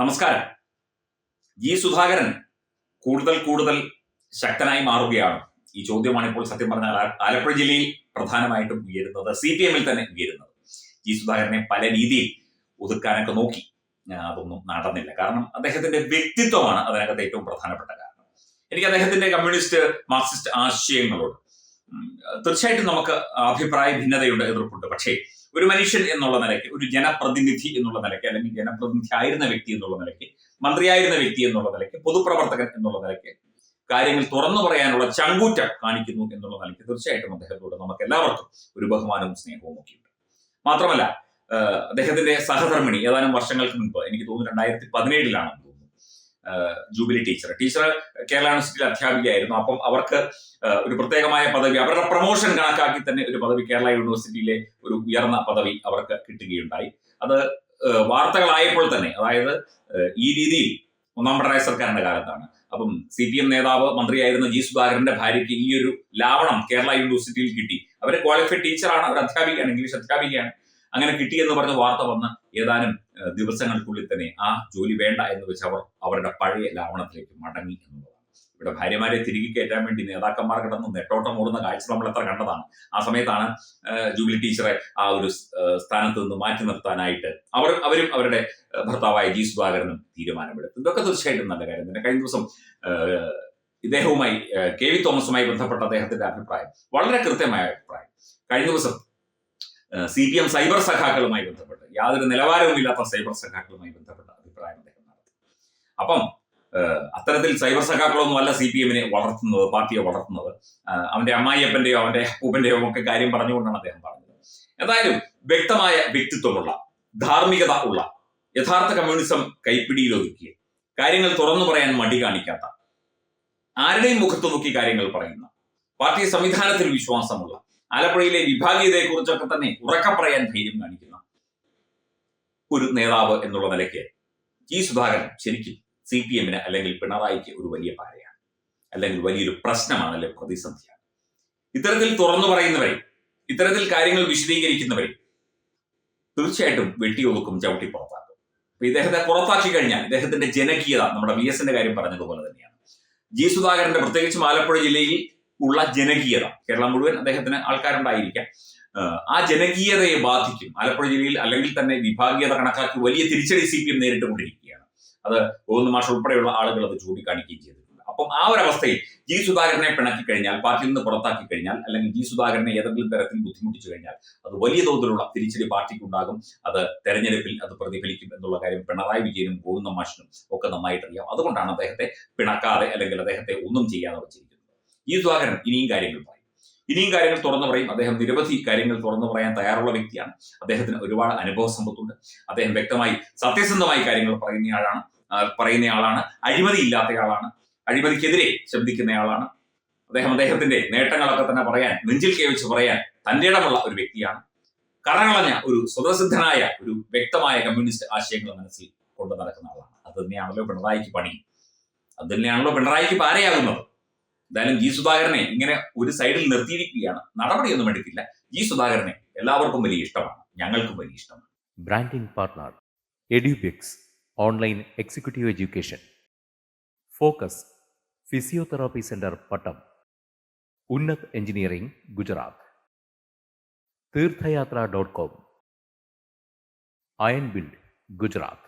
നമസ്കാരം. ജി സുധാകരൻ കൂടുതൽ കൂടുതൽ ശക്തനായി മാറുകയാണ്. ഈ ചോദ്യമാണ് ഇപ്പോൾ സത്യം പറഞ്ഞാൽ ആലപ്പുഴ ജില്ലയിൽ പ്രധാനമായിട്ടും ഉയരുന്നത് സി പി എമ്മിൽ തന്നെ ഉയരുന്നത്. ജി സുധാകരനെ പല രീതിയിൽ ഒതുക്കാനൊക്കെ നോക്കി. അതൊന്നും നടന്നില്ല. കാരണം അദ്ദേഹത്തിന്റെ വ്യക്തിത്വമാണ് അതിനകത്ത് ഏറ്റവും പ്രധാനപ്പെട്ട കാരണം. എനിക്ക് അദ്ദേഹത്തിന്റെ കമ്മ്യൂണിസ്റ്റ് മാർക്സിസ്റ്റ് ആശയങ്ങളോട് തീർച്ചയായിട്ടും നമുക്ക് അഭിപ്രായ ഭിന്നതയുണ്ട് എതിർപ്പുണ്ട് പക്ഷേ ഒരു മനുഷ്യൻ എന്നുള്ള നിലയ്ക്ക് ഒരു ജനപ്രതിനിധി എന്നുള്ള നിലയ്ക്ക് അല്ലെങ്കിൽ ജനപ്രതിനിധി ആയിരുന്ന വ്യക്തി എന്നുള്ള നിലയ്ക്ക് മന്ത്രിയായിരുന്ന വ്യക്തി എന്നുള്ള നിലയ്ക്ക് പൊതുപ്രവർത്തകൻ എന്നുള്ള നിലയ്ക്ക് കാര്യങ്ങൾ തുറന്നു പറയാനുള്ള ചങ്കൂറ്റം കാണിക്കുന്നു എന്നുള്ള നിലയ്ക്ക് തീർച്ചയായിട്ടും അദ്ദേഹത്തോട് നമുക്ക് എല്ലാവർക്കും ഒരു ബഹുമാനവും സ്നേഹവും ഒക്കെ ഉണ്ട് മാത്രമല്ല അദ്ദേഹത്തിന്റെ സഹധർമ്മിണി ഏതാനും വർഷങ്ങൾക്ക് മുൻപ് എനിക്ക് തോന്നുന്നു രണ്ടായിരത്തി ആഹ് ജൂബിലി ടീച്ചർ ടീച്ചർ കേരള യൂണിവേഴ്സിറ്റിയിൽ അധ്യാപികയായിരുന്നു. അപ്പം അവർക്ക് ഒരു പ്രത്യേകമായ പദവി അവരുടെ പ്രൊമോഷൻ കണക്കാക്കി തന്നെ ഒരു പദവി കേരള യൂണിവേഴ്സിറ്റിയിലെ ഒരു ഉയർന്ന പദവി അവർക്ക് കിട്ടുകയുണ്ടായി. അത് വാർത്തകളായപ്പോൾ തന്നെ അതായത് ഈ രീതിയിൽ ഒന്നാം പിണറായി സർക്കാരിന്റെ കാലത്താണ്. അപ്പം സി പി എം നേതാവ് മന്ത്രിയായിരുന്ന ജി സുധാകരന്റെ ഭാര്യയ്ക്ക് ഈ ഒരു ലാവണം കേരള യൂണിവേഴ്സിറ്റിയിൽ കിട്ടി. അവർ ക്വാളിഫൈഡ് ടീച്ചറാണ് അവർ അധ്യാപികയാണ് ഇംഗ്ലീഷ് അധ്യാപികയാണ്. അങ്ങനെ കിട്ടിയെന്ന് പറഞ്ഞ വാർത്ത വന്ന് ഏതാനും ദിവസങ്ങൾക്കുള്ളിൽ തന്നെ ആ ജോലി വേണ്ട എന്ന് വെച്ച് അവർ അവരുടെ പഴയ ലാവണത്തിലേക്ക് മടങ്ങി എന്നുള്ളതാണ്. ഇവിടെ ഭാര്യമാരെ തിരികെ കയറ്റാൻ വേണ്ടി നേതാക്കന്മാർ കിടന്ന് നെട്ടോട്ടം ഓടുന്ന കാഴ്ച നമ്മൾ എത്ര കണ്ടതാണ്. ആ സമയത്താണ് ജൂബിലി ടീച്ചറെ ആ ഒരു സ്ഥാനത്ത് നിന്ന് മാറ്റി നിർത്താനായിട്ട് അവർ അവരും അവരുടെ ഭർത്താവായ ജി സുധാകരനും തീരുമാനമെടുത്തു. ഇതൊക്കെ തീർച്ചയായിട്ടും നല്ല കാര്യം തന്നെ. കഴിഞ്ഞ ദിവസം ഇദ്ദേഹവുമായി കെ വി തോമസുമായി ബന്ധപ്പെട്ട അദ്ദേഹത്തിന്റെ അഭിപ്രായം വളരെ കൃത്യമായ അഭിപ്രായം. കഴിഞ്ഞ ദിവസം സി പി എം സൈബർ സഖാക്കളുമായി ബന്ധപ്പെട്ട് യാതൊരു നിലവാരവുമില്ലാത്ത സൈബർ സഖാക്കളുമായി ബന്ധപ്പെട്ട അഭിപ്രായം അദ്ദേഹം നടത്തി. അപ്പം അത്തരത്തിൽ സൈബർ സഖാക്കളൊന്നും അല്ല സി പി എമ്മിനെ വളർത്തുന്നത് പാർട്ടിയെ വളർത്തുന്നത്. അവന്റെ അമ്മായിയപ്പന്റെയോ അവന്റെ അപ്പൂപ്പന്റെയോ ഒക്കെ കാര്യം പറഞ്ഞുകൊണ്ടാണ് അദ്ദേഹം പറഞ്ഞത്. എന്തായാലും വ്യക്തമായ വ്യക്തിത്വമുള്ള ധാർമ്മികത ഉള്ള യഥാർത്ഥ കമ്മ്യൂണിസം കൈപ്പിടിയിൽ ഒതുക്കിയ കാര്യങ്ങൾ തുറന്നു പറയാൻ മടി കാണിക്കാത്ത ആരുടെയും മുഖത്ത് നോക്കി കാര്യങ്ങൾ പറയുന്ന പാർട്ടി സംവിധാനത്തിൽ വിശ്വാസമുള്ള ആലപ്പുഴയിലെ വിഭാഗീയതയെക്കുറിച്ചൊക്കെ തന്നെ ഉറക്ക പറയാൻ ധൈര്യം കാണിക്കുന്ന ഒരു നേതാവ് എന്നുള്ള നിലയ്ക്ക് ജി സുധാകരൻ ശരിക്കും സി പി എമ്മിന് അല്ലെങ്കിൽ പിണറായിക്ക് ഒരു വലിയ പാരയാണ്. അല്ലെങ്കിൽ വലിയൊരു പ്രശ്നമാണ് അല്ലെങ്കിൽ പ്രതിസന്ധിയാണ്. ഇത്തരത്തിൽ തുറന്നു പറയുന്നവരെ ഇത്തരത്തിൽ കാര്യങ്ങൾ വിശദീകരിക്കുന്നവരെ തീർച്ചയായിട്ടും വെട്ടിയൊതുക്കും ചവിട്ടി പുറത്താക്കും അപ്പൊ ഇദ്ദേഹത്തെ പുറത്താക്കി കഴിഞ്ഞാൽ ഇദ്ദേഹത്തിന്റെ ജനകീയത നമ്മുടെ വി എസിന്റെ കാര്യം പറഞ്ഞതുപോലെ തന്നെയാണ്. ജി സുധാകരന്റെ പ്രത്യേകിച്ചും ആലപ്പുഴ ജില്ലയിൽ ഉള്ള ജനകീയത. കേരളം മുഴുവൻ അദ്ദേഹത്തിന് ആൾക്കാരുണ്ടായിരിക്കാം. ആ ജനകീയതയെ ബാധിക്കും. ആലപ്പുഴ ജില്ലയിൽ അല്ലെങ്കിൽ തന്നെ വിഭാഗീയത കണക്കാക്കി വലിയ തിരിച്ചടി സി പി എം നേരിട്ടുകൊണ്ടിരിക്കുകയാണ് അത് ഗോവിന്ദ മാഷ് ഉൾപ്പെടെയുള്ള ആളുകൾ അത് ചൂണ്ടിക്കാണിക്കുകയും ചെയ്തിട്ടുണ്ട്. അപ്പം ആ ഒരു അവസ്ഥയിൽ ജി സുധാകരനെ പിണക്കി കഴിഞ്ഞാൽ പാർട്ടിയിൽ നിന്ന് പുറത്താക്കി കഴിഞ്ഞാൽ അല്ലെങ്കിൽ ജി സുധാകരനെ ഏതെങ്കിലും തരത്തിൽ ബുദ്ധിമുട്ടിച്ചു കഴിഞ്ഞാൽ അത് വലിയ തോതിലുള്ള തിരിച്ചടി പാർട്ടിക്കുണ്ടാകും. അത് തെരഞ്ഞെടുപ്പിൽ അത് പ്രതിഫലിക്കും എന്നുള്ള കാര്യം പിണറായി വിജയനും ഗോവിന്ദ മാഷിനും ഒക്കെ നന്നായിട്ടറിയാം. അതുകൊണ്ടാണ് അദ്ദേഹത്തെ പിണക്കാതെ അല്ലെങ്കിൽ അദ്ദേഹത്തെ ഒന്നും ചെയ്യാതെ വെച്ചിരിക്കുന്നത്. ഈ സുധാകരൻ ഇനിയും കാര്യങ്ങൾ പറയും. ഇനിയും കാര്യങ്ങൾ തുറന്നു പറയും. അദ്ദേഹം നിരവധി കാര്യങ്ങൾ തുറന്നു പറയാൻ തയ്യാറുള്ള വ്യക്തിയാണ്. അദ്ദേഹത്തിന് ഒരുപാട് അനുഭവ സമ്പത്തുണ്ട്. അദ്ദേഹം വ്യക്തമായി സത്യസന്ധമായി കാര്യങ്ങൾ പറയുന്നയാളാണ് പറയുന്നയാളാണ്. അഴിമതി ഇല്ലാത്തയാളാണ്. അഴിമതിക്കെതിരെ ശബ്ദിക്കുന്നയാളാണ് അദ്ദേഹം അദ്ദേഹത്തിന്റെ നേട്ടങ്ങളൊക്കെ തന്നെ പറയാൻ നെഞ്ചിൽ കേവിച്ച് പറയാൻ തന്റെ ഇടമുള്ള ഒരു വ്യക്തിയാണ്. കറങ്ങളഞ്ഞ ഒരു സ്വതസിദ്ധനായ ഒരു വ്യക്തമായ കമ്മ്യൂണിസ്റ്റ് ആശയങ്ങൾ മനസ്സിൽ കൊണ്ടു നടക്കുന്ന ആളാണ്. അത് തന്നെയാണല്ലോ പിണറായിക്ക് പണി. അത് തന്നെയാണല്ലോ പിണറായിക്ക് പാരയാകുന്നത്. എന്തായാലും ജി സുധാകരനെ ഇങ്ങനെ ഒരു സൈഡിൽ നിർത്തിയിരിക്കുകയാണ്. നടപടിയൊന്നും എടുക്കില്ല. ജി സുധാകരനെ എല്ലാവർക്കും വലിയ ഇഷ്ടമാണ്. ഞങ്ങൾക്കും വലിയ ഇഷ്ടമാണ്. Branding partner Edubix online executive education focus physiotherapy centre Pattom Unnath engineering Gujarat Theerthayathra dot com iron build Gujarat